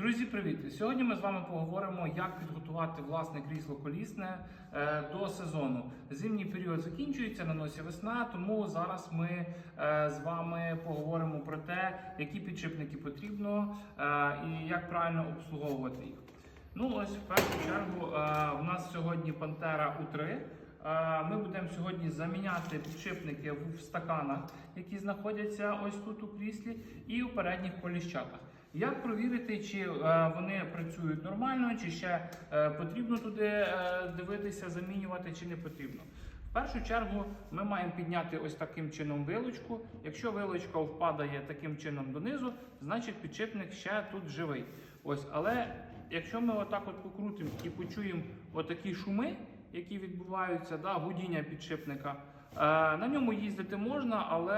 Друзі, привіт! Сьогодні ми з вами поговоримо, як підготувати власне крісло колісне е, до сезону. Зимній період закінчується, на носі весна, тому зараз ми е, з вами поговоримо про те, які підшипники потрібно е, і як правильно обслуговувати їх. Ну ось в першу чергу в нас сьогодні Пантера У3. Е, Ми будемо сьогодні заміняти підшипники в стаканах, які знаходяться ось тут у кріслі, і у передніх коліщатах. Як провірити, чи е, вони працюють нормально, чи ще е, потрібно туди е, дивитися, замінювати, чи не потрібно. В першу чергу ми маємо підняти ось таким чином вилочку. Якщо вилочка впадає таким чином донизу, значить підшипник ще тут живий. Ось, але якщо ми отак от покрутимо і почуємо отакі шуми, які відбуваються, да, гудіння підшипника. На ньому їздити можна, але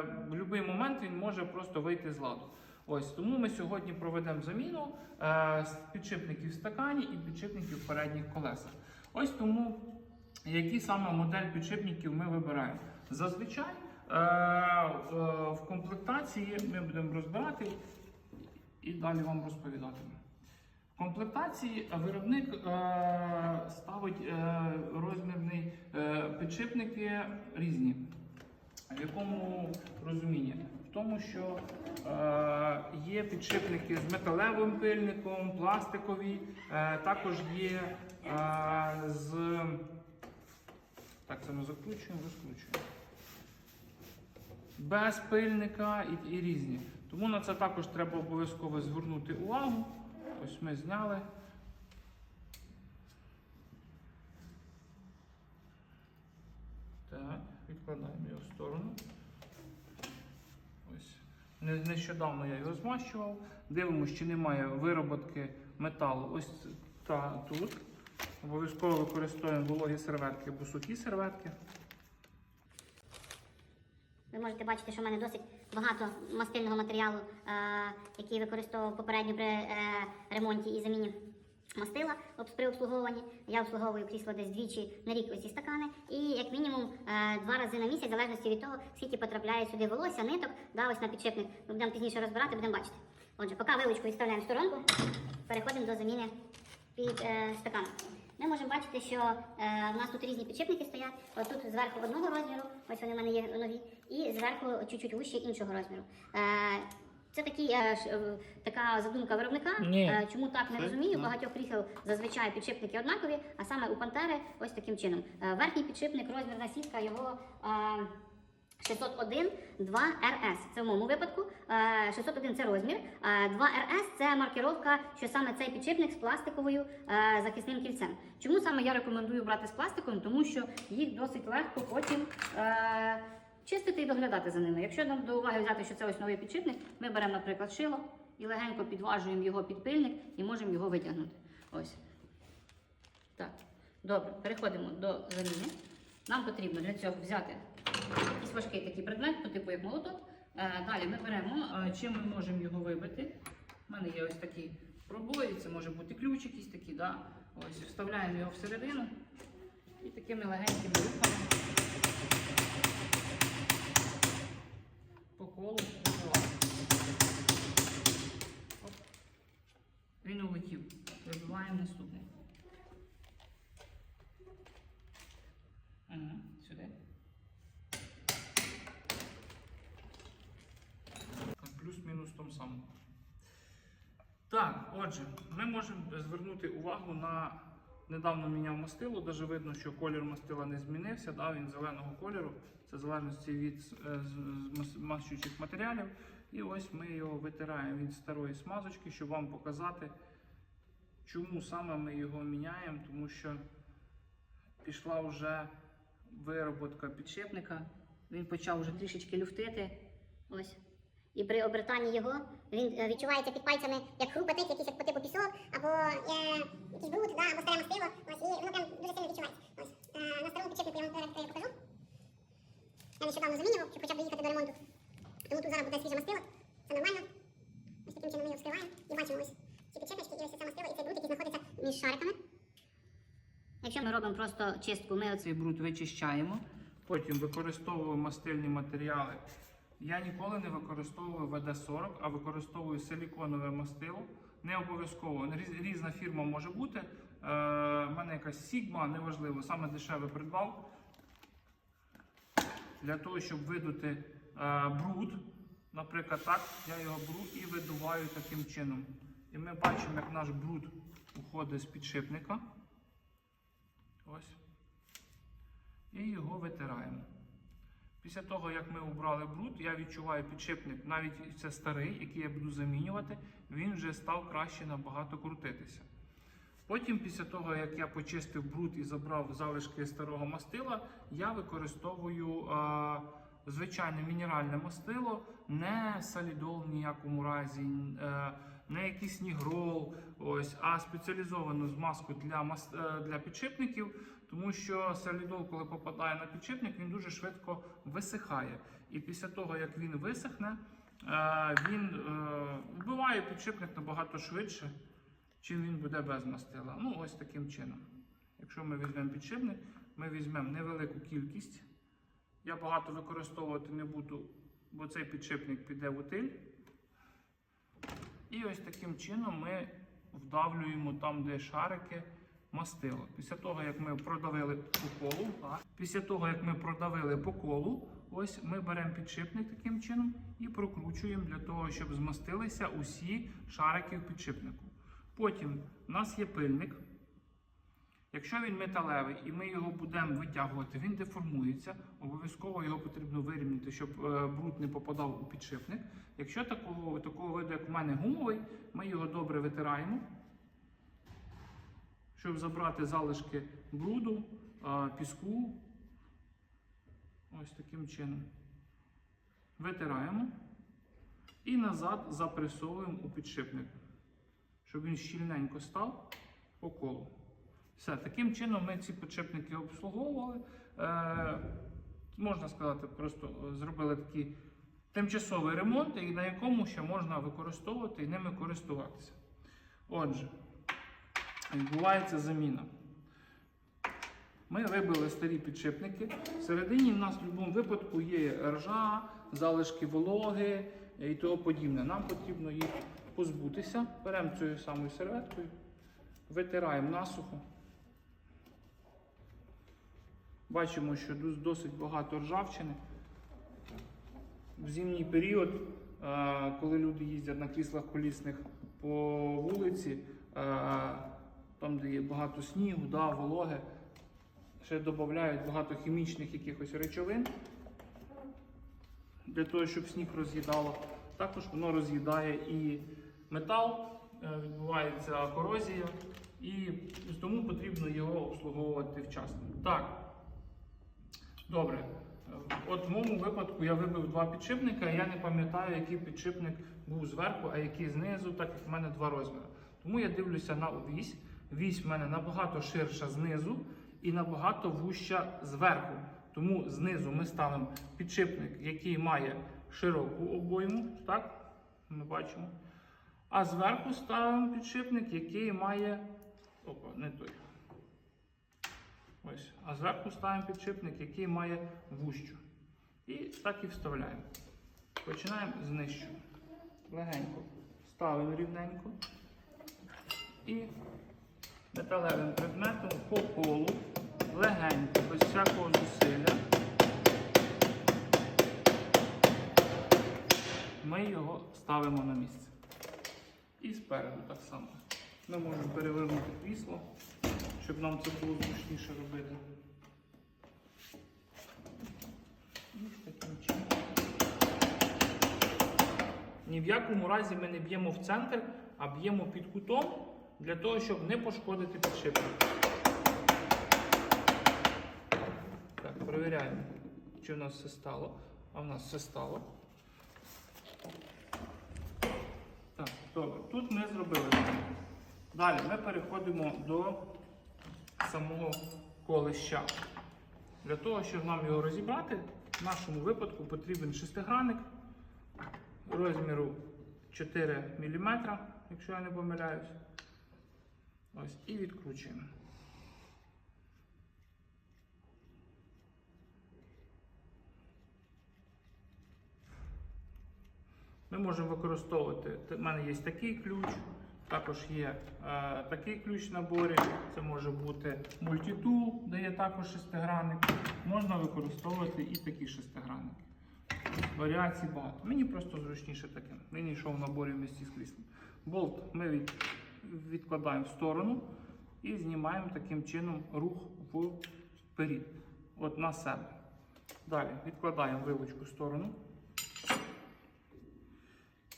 в будь-який момент він може просто вийти з ладу. Ось тому ми сьогодні проведемо заміну е, підшипників в стакані і підшипників в передніх колесах. Ось тому, які саме модель підшипників ми вибираємо. Зазвичай е, е, в комплектації ми будемо розбирати і далі вам розповідатиму. В комплектації виробник е, ставить е, розмірні е, підшипники різні. В якому розумінні? Тому, що е, є підшипники з металевим пильником, пластикові, е, також є е, з. Так, це ми закручуємо, розкручуємо. Без пильника і, і різні. Тому на це також треба обов'язково звернути увагу. Ось ми зняли. Так, відкладаємо його в сторону. Нещодавно я його змащував. Дивимося, чи немає вироботки металу ось та тут. Обов'язково використовуємо вологі серветки або сухі серветки. Ви можете бачити, що в мене досить багато мастильного матеріалу, е, який використовував попередньо при е, ремонті і заміні мастила при обслуговуванні. Я обслуговую крісло десь двічі на рік оці стакани. І як мінімум е, два рази на місяць, в залежності від того, скільки потрапляє сюди волосся, ниток, да, ось на підшипник. Ми будемо пізніше розбирати, будемо бачити. Отже, поки вилочку відставляємо в сторонку, переходимо до заміни під е, стаканом. Ми можемо бачити, що е, в нас тут різні підшипники стоять. Ось тут зверху одного розміру, ось вони в мене є нові, і зверху чуть-чуть вищі іншого розміру. Е, це такі, е, ш- е, така задумка виробника. Ні. Е, чому так не Це- розумію? ну. Багатьох крісел зазвичай підшипники однакові, а саме у пантери ось таким чином. Е, верхній підшипник, розмірна сітка його. Е, 601 2 RS. Це в моєму випадку. Е, 601 це розмір. Е, 2 RS це маркировка, що саме цей підшипник з пластиковою е, захисним кільцем. Чому саме я рекомендую брати з пластиком? Тому що їх досить легко потім е, чистити і доглядати за ними. Якщо нам до уваги взяти, що це ось новий підшипник, ми беремо, наприклад, шило і легенько підважуємо його під пильник і можемо його витягнути. Ось. Так, добре, переходимо до заміни. Нам потрібно для цього взяти якийсь важкий такий предмет, по типу як молоток. Е, Далі ми беремо, е, чим ми можемо його вибити. У мене є ось такі пробої, це може бути ключ якийсь такий, да? ось вставляємо його всередину і такими легенькими рухами по колу. Оп. Він улетів. Вибиваємо наступний. Ага, сюди. Плюс-мінус тому самому. Так, отже, ми можемо звернути увагу на недавно міняв мастило. Даже видно, що колір мастила не змінився, да, він зеленого кольору. Це в залежності від е, змащуючих матеріалів. І ось ми його витираємо від старої смазочки, щоб вам показати, чому саме ми його міняємо, тому що пішла вже вироботка підшипника. Він почав вже трішечки люфтити. Ось. І при обертанні його він е, відчувається під пальцями, як хрупетить, якийсь як по типу пісок, або е, якийсь бруд, да, або старе мастило. Ось, і воно прям дуже сильно відчувається. Ось. Е, на старому підшипнику я вам зараз покажу. Я нещодавно замінював, щоб хоча б доїхати до ремонту. Тому тут зараз буде свіже мастило. Це нормально. Ось таким чином ми його вскриваємо. І бачимо ось ці підшипнички, і ось це мастило, і цей бруд, який знаходиться між шариками. Якщо ми робимо просто чистку, ми Цей бруд вичищаємо, потім використовуємо мастильні матеріали. Я ніколи не використовую ВД-40, а використовую силіконове мастило Не обов'язково. Різ- Різна фірма може бути. Е, мене якась Sigma, неважливо, саме дешеве придбав. Для того, щоб видути е, бруд, наприклад, так, я його беру і видуваю таким чином. І ми бачимо, як наш бруд уходить з підшипника. Ось. І його витираємо. Після того, як ми убрали бруд, я відчуваю підшипник, навіть це старий, який я буду замінювати, він вже став краще набагато крутитися. Потім, після того, як я почистив бруд і забрав залишки старого мастила, я використовую е, звичайне мінеральне мастило, не солідол в ніякому разі, е, не якийсь нігрол, ось, а спеціалізовану змазку для, е, для підшипників, тому що солідол, коли попадає на підшипник, він дуже швидко висихає. І після того, як він висохне, е, він е, вбиває підшипник набагато швидше чим він буде без мастила. Ну, ось таким чином. Якщо ми візьмемо підшипник, ми візьмемо невелику кількість. Я багато використовувати не буду, бо цей підшипник піде в утиль. І ось таким чином ми вдавлюємо там, де шарики, мастило. Після того, як ми продавили по колу, після того, як ми продавили по колу, ось ми беремо підшипник таким чином і прокручуємо для того, щоб змастилися усі шарики в підшипнику. Потім у нас є пильник. Якщо він металевий і ми його будемо витягувати, він деформується. Обов'язково його потрібно вирівняти, щоб е, бруд не попадав у підшипник. Якщо такого, такого виду, як в мене гумовий, ми його добре витираємо, щоб забрати залишки бруду, піску. Ось таким чином. Витираємо і назад запресовуємо у підшипник щоб він щільненько став по колу. Все, таким чином ми ці підшипники обслуговували. Е, можна сказати, просто зробили такий тимчасовий ремонт, на якому ще можна використовувати і ними користуватися. Отже, відбувається заміна. Ми вибили старі підшипники. Всередині в нас в будь-якому випадку є ржа, залишки вологи і того подібне. Нам потрібно їх позбутися. Беремо цією самою серветкою, витираємо насухо. Бачимо, що досить багато ржавчини. В зимній період, е, коли люди їздять на кріслах колісних по вулиці, е, там, де є багато снігу, да, вологи, ще додають багато хімічних якихось речовин для того, щоб сніг роз'їдало. Також воно роз'їдає і метал, е, відбувається корозія, і тому потрібно його обслуговувати вчасно. Так, добре. Е, От в моєму випадку я вибив два підшипника, і я не пам'ятаю, який підшипник був зверху, а який знизу, так як в мене два розміри. Тому я дивлюся на вісь. Вісь в мене набагато ширша знизу і набагато вуща зверху. Тому знизу ми ставимо підшипник, який має широку обойму, так? Ми бачимо. А зверху ставимо підшипник, який має. Опа, не той. Ось. А зверху ставимо підшипник, який має вущу. І так і вставляємо. Починаємо з нижчого. Легенько ставимо рівненько. І металевим предметом по колу, легенько, без всякого зусилля. Ми його ставимо на місце. І спереду так само. Ми можемо перевернути крісло, щоб нам це було зручніше робити. Чином. Ні в якому разі ми не б'ємо в центр, а б'ємо під кутом для того, щоб не пошкодити підшипник. Так, перевіряємо, чи в нас все стало. А в нас все стало. Так, добре. Тут ми зробили. Далі ми переходимо до самого колища. Для того, щоб нам його розібрати, в нашому випадку потрібен шестигранник розміру 4 мм, якщо я не помиляюсь. Ось, і відкручуємо. Ми можемо використовувати. У мене є такий ключ, Також є е, такий ключ в наборі. Це може бути мультитул, де є також шестигранник. Можна використовувати і такі шестигранники. Варіацій багато. Мені просто зручніше таким. Він йшов в наборі в місті з кріслом. Болт ми від, відкладаємо в сторону і знімаємо таким чином рух вперед. От на себе. Далі відкладаємо вилочку в сторону.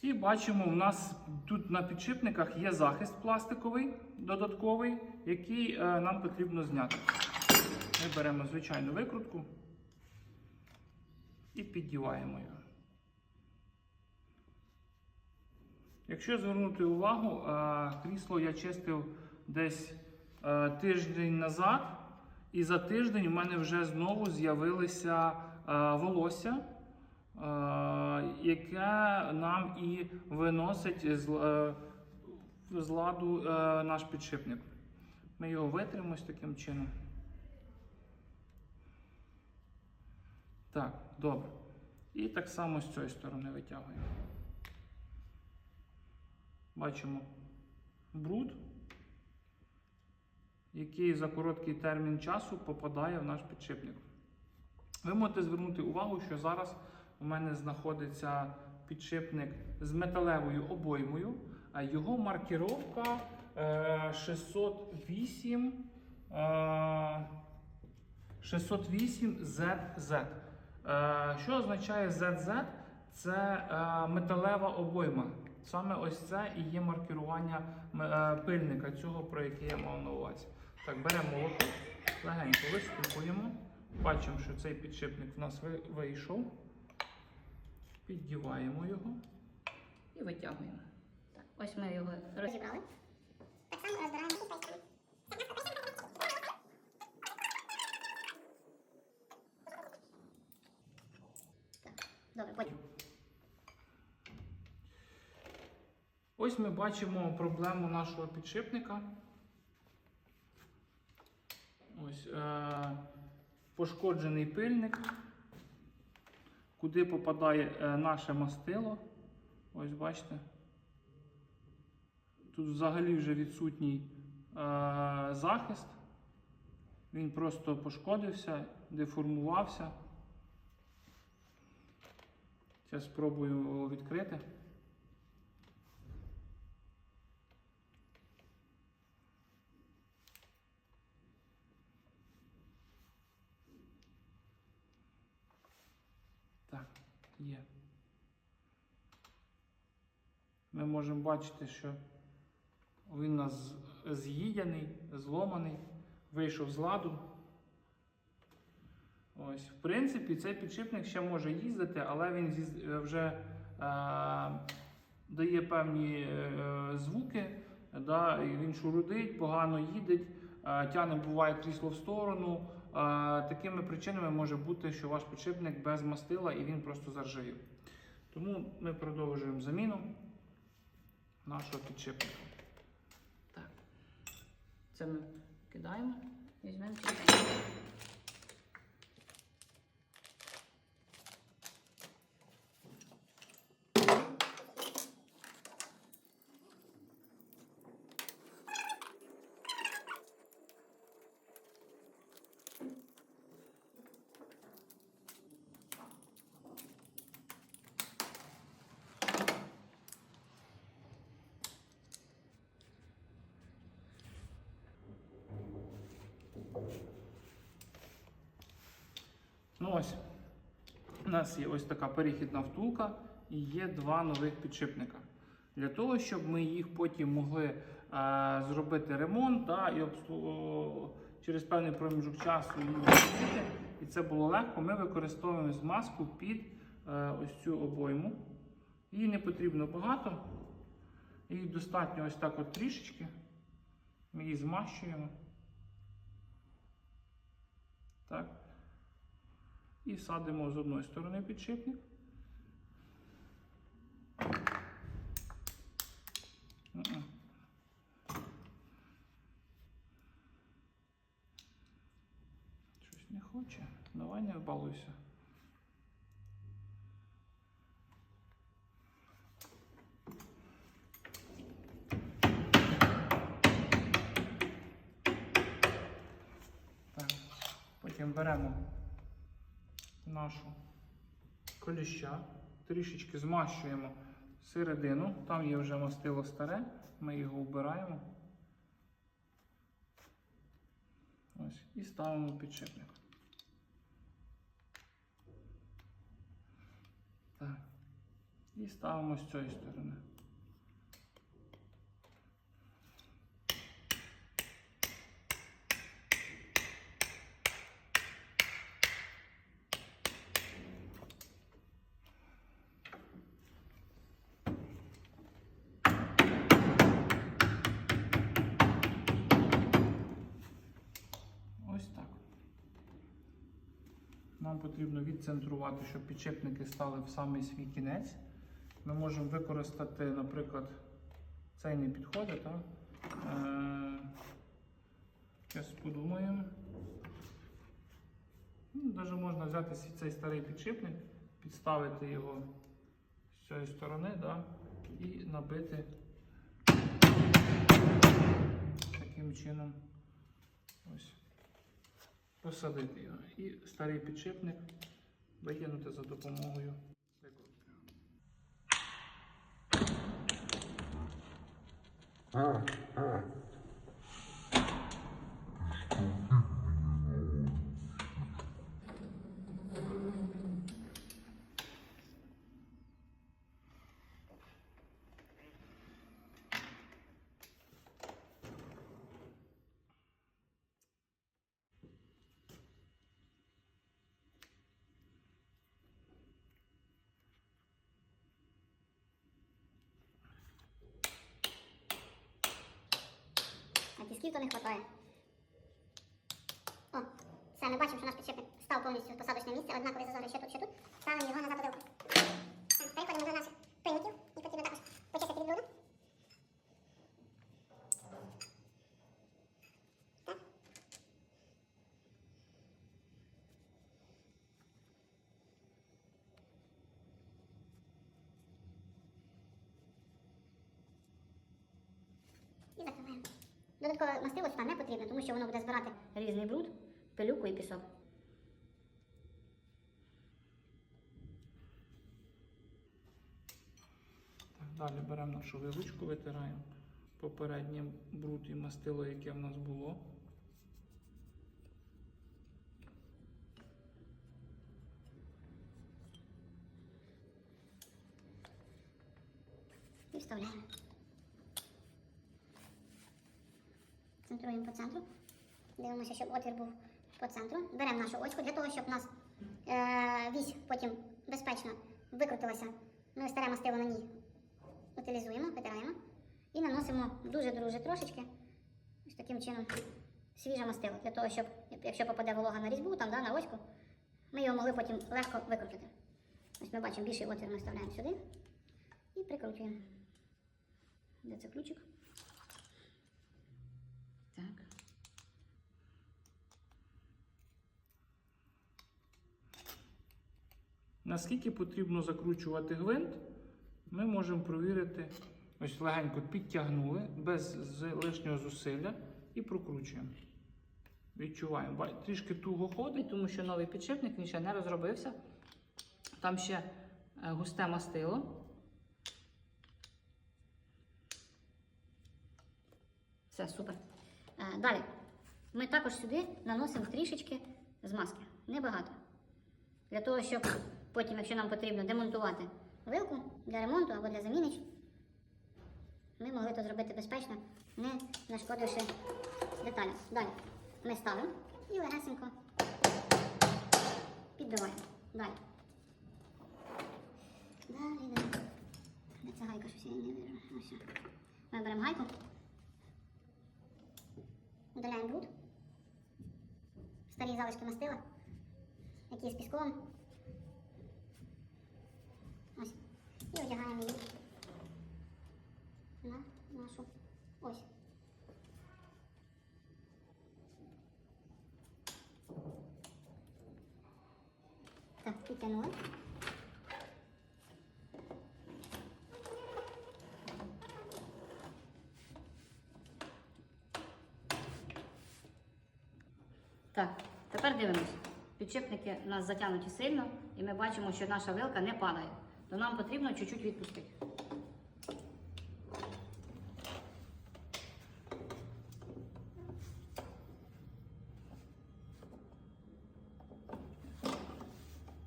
І бачимо, у нас тут на підшипниках є захист пластиковий, додатковий, який е, нам потрібно зняти. Ми беремо звичайну викрутку і піддіваємо його. Якщо звернути увагу, е, крісло я чистив десь е, тиждень назад, і за тиждень у мене вже знову з'явилися е, волосся, яке нам і виносить з, ладу наш підшипник. Ми його витримо ось таким чином. Так, добре. І так само з цієї сторони витягуємо. Бачимо бруд, який за короткий термін часу попадає в наш підшипник. Ви можете звернути увагу, що зараз у мене знаходиться підшипник з металевою обоймою, а його маркіровка е, 608 е, 608 ZZ. Що означає ZZ? Це е, металева обойма. Саме ось це і є маркірування е, пильника цього, про який я мав на увазі. Так, беремо молоток, легенько вистукуємо. Бачимо, що цей підшипник в нас вийшов. Піддіваємо його. і витягуємо. Так, ось ми його розібрали. Так само розбираємо і. Добре, потім. Ось ми бачимо проблему нашого підшипника. Ось е, пошкоджений пильник, куди попадає е, наше мастило. Ось бачите. Тут взагалі вже відсутній е, захист. Він просто пошкодився, деформувався. Зараз спробую його відкрити. Так, є. Ми можемо бачити, що він у нас з- з'їдений, зломаний, вийшов з ладу. Ось, в принципі, цей підшипник ще може їздити, але він е, вже е, дає певні е, звуки, да, і він шурудить, погано їдеть, е, тягне буває крісло в сторону. Е, такими причинами може бути, що ваш підшипник без мастила і він просто заржавів. Тому ми продовжуємо заміну нашого підшипника. Так. Це ми кидаємо. Візьмемо. Ось, у нас є ось така перехідна втулка і є два нових підшипника. Для того, щоб ми їх потім могли е, зробити ремонт да, і обслу- через певний проміжок часу її відновити, і це було легко, ми використовуємо змазку під е, ось цю обойму. Її не потрібно багато, її достатньо ось так от трішечки. Ми її змащуємо. Так і садимо з одної сторони підшипник. Щось не хоче. Давай не балуйся. Потім беремо нашу коліща, трішечки змащуємо середину, там є вже мастило старе, ми його вбираємо. Ось, і ставимо підшипник. Так. І ставимо з цієї сторони. Потрібно відцентрувати, щоб підшипники стали в самий свій кінець. Ми можемо використати, наприклад, цей не підходить. Так? Е, Зараз подумаємо. Ну, Навіть можна взяти цей старий підшипник, підставити його з цієї сторони да? і набити таким чином. Ось посадити його. І старий підшипник викинути за допомогою. А то не вистачає. О, все, ми бачимо, що наш підшипник став повністю в посадочне місце, однакові зазори ще тут, ще тут. Ставимо його назад у вилку. Так, переходимо до наших пильників. Їх потрібно також почистити від бруду. Так. І закриваємо. Додаткове мастило сюди не потрібно, тому що воно буде збирати різний бруд, пилюку і пісок. Так, далі беремо нашу вилучку, витираємо попереднє бруд і мастило, яке в нас було. І вставляємо. Центруємо по центру. Дивимося, щоб отвір був по центру. Беремо нашу очку для того, щоб у нас е, вісь потім безпечно викрутилася. Ми старе мастило на ній утилізуємо, витираємо і наносимо дуже-дуже трошечки. Ось таким чином свіже мастило. Для того, щоб, якщо попаде волога на різьбу, там, да, на очку, ми його могли потім легко викрутити. Ось ми бачимо більший отвір ми вставляємо сюди і прикручуємо. Де це ключик? Так. Наскільки потрібно закручувати гвинт, ми можемо провірити. Ось легенько підтягнули без лишнього зусилля і прокручуємо. Відчуваємо. Трішки туго ходить. Тому що новий підшипник він ще не розробився. Там ще е, густе мастило. Все, супер. Е, далі. Ми також сюди наносимо трішечки змазки. Небагато. Для того, щоб потім, якщо нам потрібно демонтувати вилку для ремонту або для заміни, ми могли це зробити безпечно, не нашкодивши деталям. Далі. Ми ставимо і легесенько підбиваємо. Далі. Далі, далі. Де ця гайка щось я не вижу. Ми беремо гайку. Удаляємо бруд. Старі залишки мастила, які з піском. Ось. І одягаємо її на нашу ось. Так, підтягнули. Так, Тепер дивимося. Підшипники у нас затягнуті сильно, і ми бачимо, що наша вилка не падає. То нам потрібно чуть-чуть відпустити.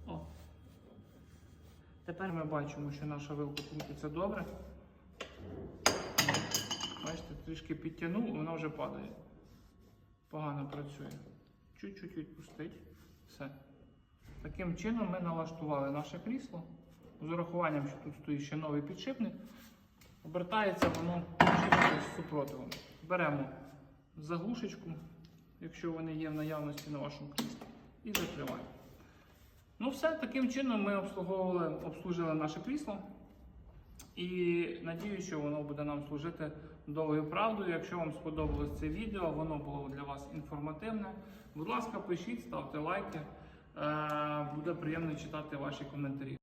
О. Тепер ми бачимо, що наша вилка крутиться добре. Бачите, трішки підтягнув, і вона вже падає. Погано працює. Чуть-чуть відпустить. Все. Таким чином ми налаштували наше крісло. З урахуванням, що тут стоїть ще новий підшипник. Обертається воно з супротивом. Беремо заглушечку, якщо вони є в наявності на вашому кріслі, і закриваємо. Ну все, таким чином ми обслуговували, обслужили наше крісло. І надію, що воно буде нам служити довгою правдою. Якщо вам сподобалось це відео, воно було для вас інформативне. Будь ласка, пишіть, ставте лайки. Е, Буде приємно читати ваші коментарі.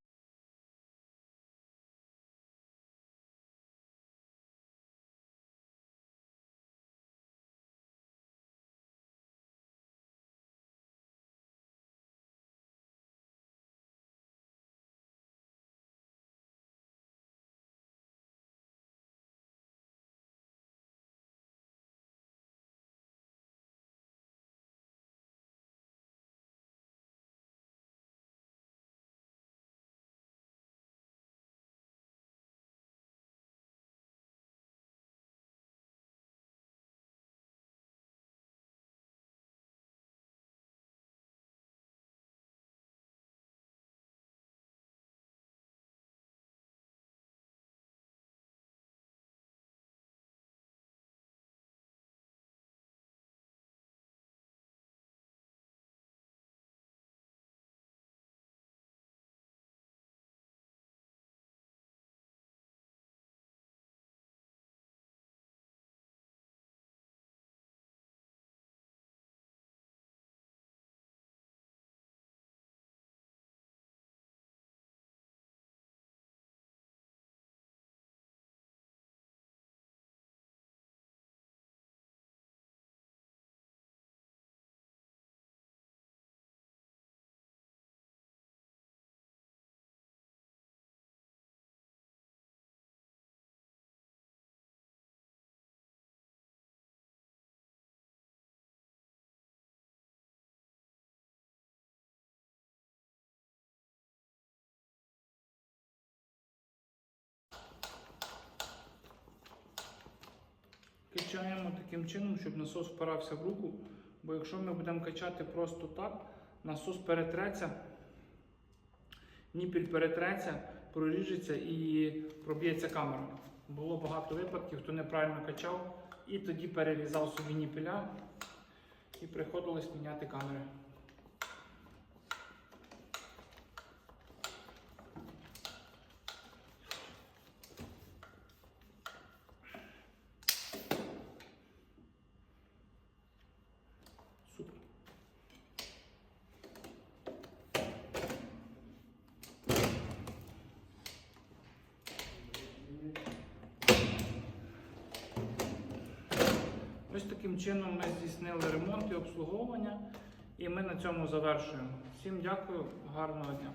Качаємо таким чином, щоб насос впирався в руку. Бо якщо ми будемо качати просто так, насос перетреться, ніпіль перетреться, проріжеться і проб'ється камера. Було багато випадків, хто неправильно качав і тоді перерізав собі ніпіля і приходилось міняти камери. Супер. Ось таким чином ми здійснили ремонт і обслуговування, і ми на цьому завершуємо. Всім дякую, гарного дня.